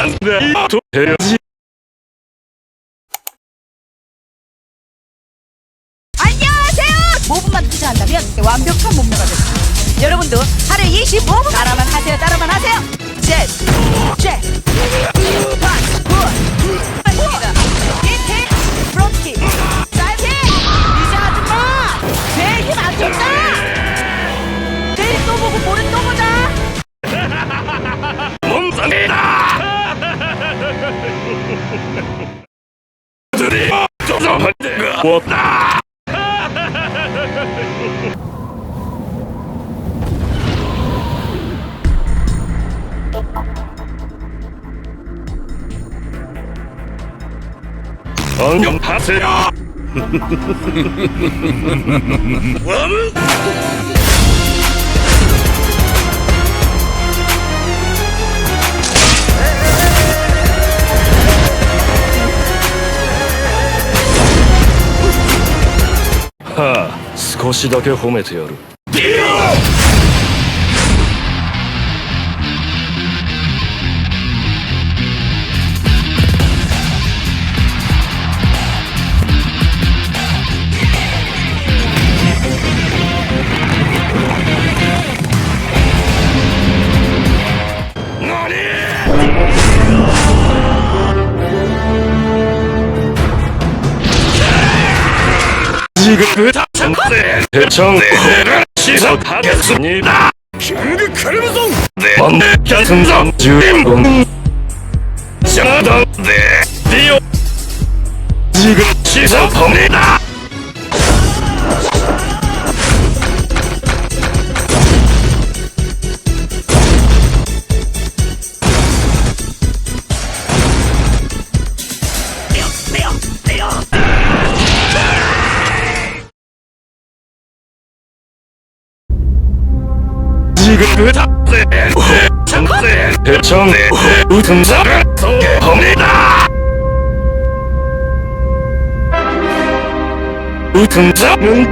상대 해야지 안녕하세요. 5분만 투자한다면 완벽한 몸매가 됩니다. 여러분도 하루에 25분 따라만 하세요. 따라만 하세요. 셋, 셋, 들이 안녕하세요 はあ少しだけ褒めてやる。 대청대를 시작하겠습니다. 칼무송 네. 결승전 주인공. 장하던 네. 디오. 지금 시작합니다 지금부터 대청대 대청대 우승자를 소개합니다. 우승자는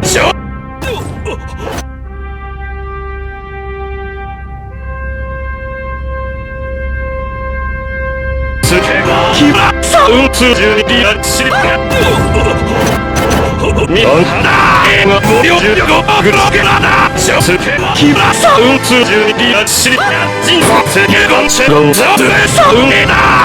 저 스케가 기라 싸움 수준이 아치리 다 미안하다 앵어 무료 주려고 그러게라다 저 스케가 기라 싸움 수준이 아치리다 진성 세계관 최강자들의 싸움이다